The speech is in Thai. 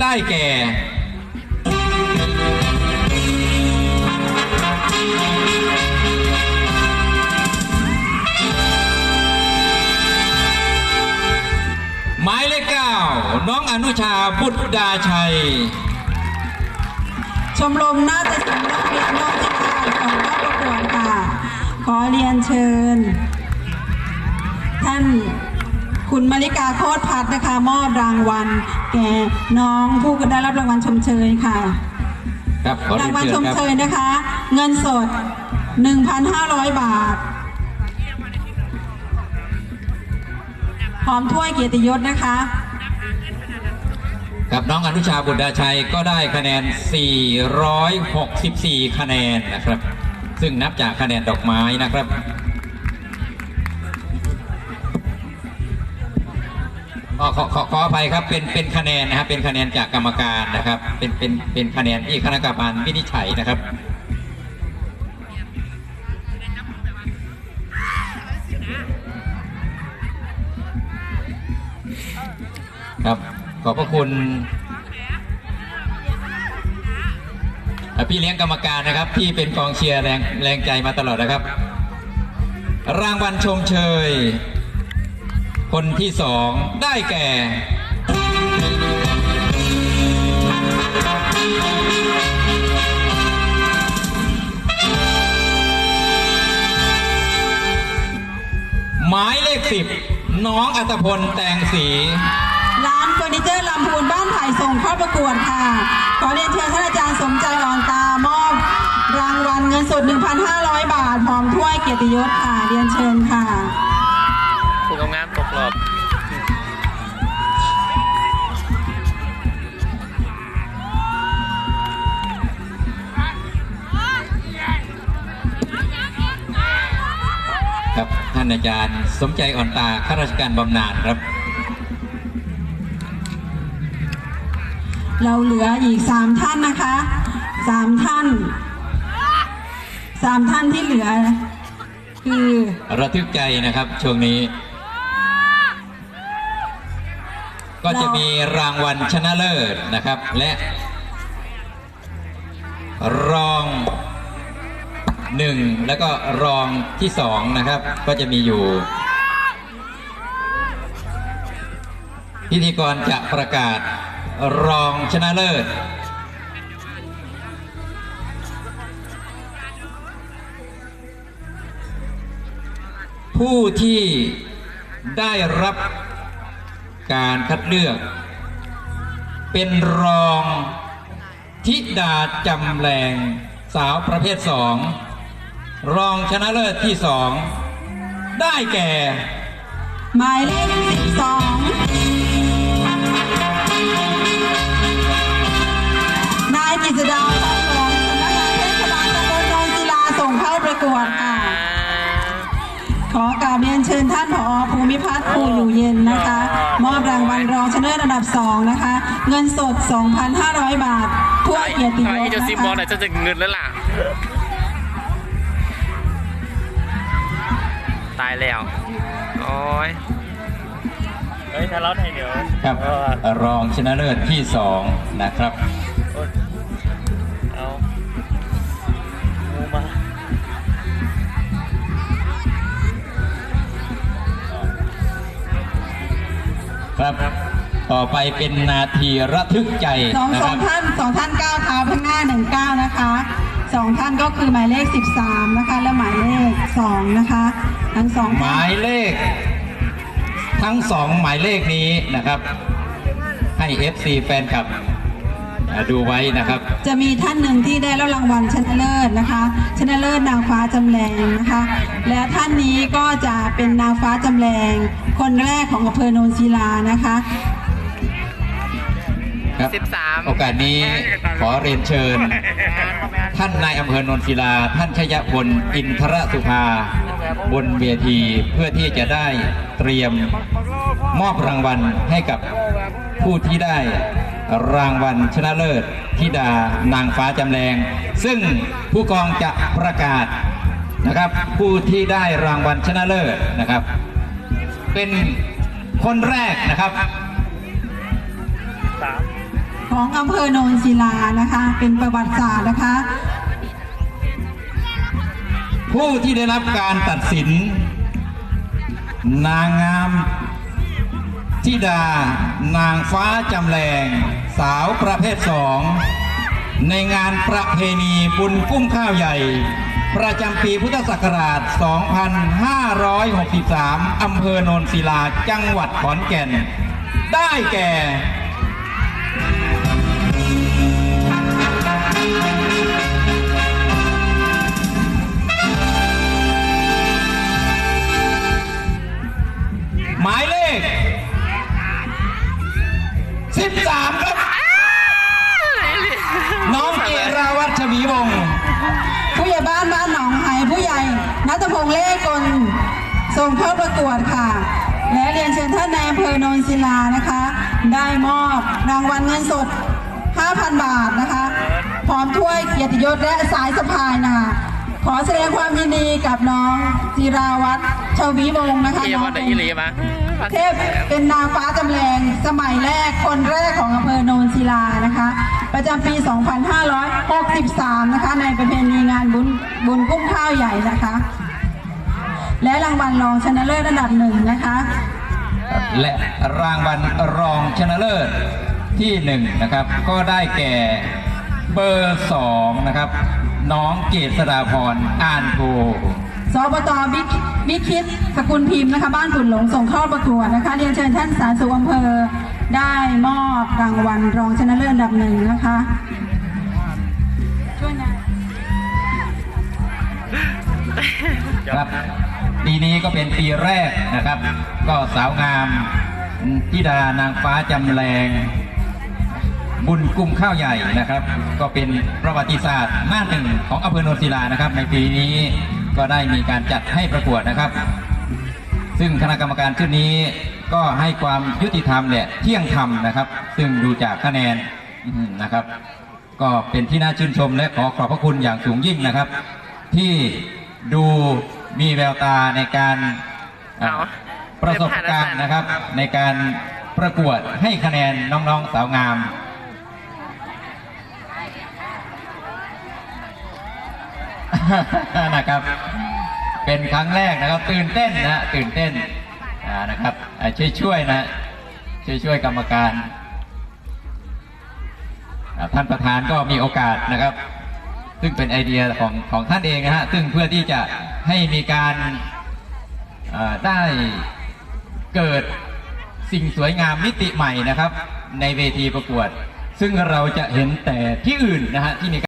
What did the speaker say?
ได้แก่หมายเลขเก้าน้องอนุชาบุตรดาชัย ชมรมนาฏศิลป์โรงเรียนโนนทิตาของเข้าประกวดค่ะ ขอเรียนเชิญ ท่าน คุณมาริกาโคตรพัฒน์นะคะ มอบรางวัล แก่น้องผู้ได้รับรางวัลชมเชยค่ะ ครับขอเรีรายงนวัลเชิชญมครับเชยนะคะ เงินสด 1,500 บาท พร้อมถ้วยเกียรติยศนะคะกับน้องอนุชาบุตรดาชัยก็ได้คะแนน 464 คะแนนนะครับ ซึ่งนับจากคะแนนดอกไม้นะครับ ขอขอขออภัยครับเป็นเป็นคะแนนนะครับเป็นคะแนนจากกรรมการนะครับ เป็นเป็นเป็นคะแนนที่คณะกรรมการวินิจฉัยนะครับครับขอบพระคุณพี่เลี้ยงกรรมการนะครับ ที่เป็นกองเชียร์แรงแรงใจมาตลอดนะครับ รางวัลชมเชย คนที่สองได้แก่หมายเลขสิบน้องอัตพลแตงศรีร้านเฟอร์นิเจอร์ลำพูนบ้านไผ่ส่งเข้าประกวดค่ะ ขอเรียนเชิญท่านอาจารย์สมใจอ่อนตามอบ รางวัลเงินสด 1,500 บาทพร้อมถ้วยเกียรติยศค่ะ เรียนเชิญค่ะานอาจารย์ สมใจอ่อนตาข้าราชการบำนาญครับ เราเหลืออีก3ท่านนะคะ3ท่าน3ท่านที่เหลือ คือระทึกใจนะครับช่วงนี้ ก็จะมีรางวัลชนะเลิศนะครับและรอง หนึ่งแล้วก็รองที่สองนะครับ ก็จะมีอยู่ พิธีกรจะประกาศรองชนะเลิศ ผู้ที่ได้รับการคัดเลือก เป็นรองธิดาจำแรงสาวประเภทสอง รองชนะเลิศที่สองได้แก่ หมายเลข12นายกิษดาทองหลวงสำนักงานเทศบาลตำบลโนนศิลาส่งเข้าประกวดค่ะ ขอกราบเรียนเชิญท่านผอภูมิพัฒน์ภูอยู่เย็นนะคะ มอบรางวัลรองชนะเลิศอันดับ 2 นะคะ เงินสด 2,500 บาทถ้วยเกียรติยไอ้ศเจ้าซินะมบอลคะไหนจะจะเงินแล้วล่ะ ตายแล้ว โอ้ยเฮ้ยถ้าเราไทยเดี๋ยวครับเออรองชนะเลิศที่สองนะครับเอางูมาครับต่อไปเป็นนาทีระทึกใจสองนะสคอรังบท่านสองท่านก้าวเท้าข้างหน้าหนึ่งก้าวนะคะสองท่านก็คือหมายเลข 13 นะคะ และหมายเลข 2นะคะ ทั้งสองหท่านมายเลข ทั้งสองหมายเลขนี้นะครับ ให้ FC แฟนคลับอ่าดูไว้นะครับ จะมีท่านหนึ่งที่ได้รับรางวัลชนะเลิศนะคะ ชนะเลิศนางฟ้าจำแรงนะคะ และท่านนี้ก็จะเป็นนางฟ้าจำแรง คนแรกของอำเภอโนนศิลานะคะ ครับ13โอกาสนี้ขอเรียนเชิญ ท่านนายอำเภอโนนศิลา ท่านชยพลอินทรสุภา บนเวทีเพื่อที่จะได้เตรียมมอบรางวัลให้กับผู้ที่ได้รางวัลชนะเลิศธิดานางฟ้าจำแรง ซึ่งผู้กองจะประกาศนะครับ ผู้ที่ได้รางวัลชนะเลิศนะครับ เป็นคนแรกนะครับสาม ของอำเภอโนนศิลานะคะ เป็นประวัติศาสตร์นะคะ ผู้ที่ได้รับการตัดสิน นางงามธิดา นางฟ้าจำแรงสาวประเภทสอง ในงานประเพณีบุญกุ้มข้าวใหญ่ ประจำปีพุทธศักราช 2563 อำเภอโนนศิลา จังหวัดขอนแก่น ได้แก่ นัทพงษ์เล่กลส่งเข้าประกวดค่ะ และเรียนเชิญท่านนายอำเภอโนนศิลานะคะ ได้มอบรางวัลเงินสด 5,000 บาทนะคะ พร้อมถ้วยเกียรติยศและสายสะพายนะคะขอแสดงความยินดีกับน้องจิราวัตรชวีวงศ์นะคะเอียน้องว่าได้เป็นอีหลีปะเทพเป็นนางฟ้าจำแรงสมัยแรกคนแรกของอำเภอโนนศิลานะคะ ประจำปี 2563 นะคะ ในประเพณีงานบุญบุญกุ้มข้าวใหญ่นะคะ และรางวัลรองชนะเลิศอันดับหนึ่งนะคะ และรางวัลรองชนะเลิศที่หนึ่งนะครับ ก็ได้แก่เบอร์สองนะครับ น้องเกษราพรอ่านโทสบตบิ๊กบิ๊กคิดสกุลพิมพ์นะคะ บ้านขุนหลงส่งเข้าประกวดนะคะเรียนเชิญท่านสาธารณสุขอำเภอได้มอบรางวัลรองชนะเลิศอันดับหนึ่งนะคะช่วยนะครับ ปีนี้ก็เป็นปีแรกนะครับ ก็สาวงามธิดานางฟ้าจำแรงบุญกุ้มข้าวใหญ่นะครับ ก็เป็นประวัติศาสตร์หน้าหนึ่งของอำเภอโนนศิลานะครับ ในปีนี้ก็ได้มีการจัดให้ประกวดนะครับ ซึ่งคณะกรรมการชุดนี้ก็ให้ความยุติธรรมเนี่ยเที่ยงธรรมนะครับ ซึ่งดูจากคะแนนนะครับ ก็เป็นที่น่าชื่นชมและขอขอบพระคุณอย่างสูงยิ่งนะครับ ที่ดู มีแววตาในการอ่าเอาประสบการณ์นะครับ ในการประกวดให้คะแนนน้องๆสาวงามนะครับ เป็นครั้งแรกนะครับ ตื่นเต้นนะฮะตื่นเต้นอ่านะครับอ่าช่วยช่วยๆนะช่วยช่วยๆกรรมการอ่าท่านประธานก็มีโอกาสนะครับ ซึ่งเป็นไอเดียของของท่านเองนะฮะซึ่งเพื่อที่จะให้มีการได้เกิดสิ่งสวยงามมิติใหม่นะครับ ในเวทีประกวด ซึ่งเราจะเห็นแต่ที่อื่นนะฮะที่มีการ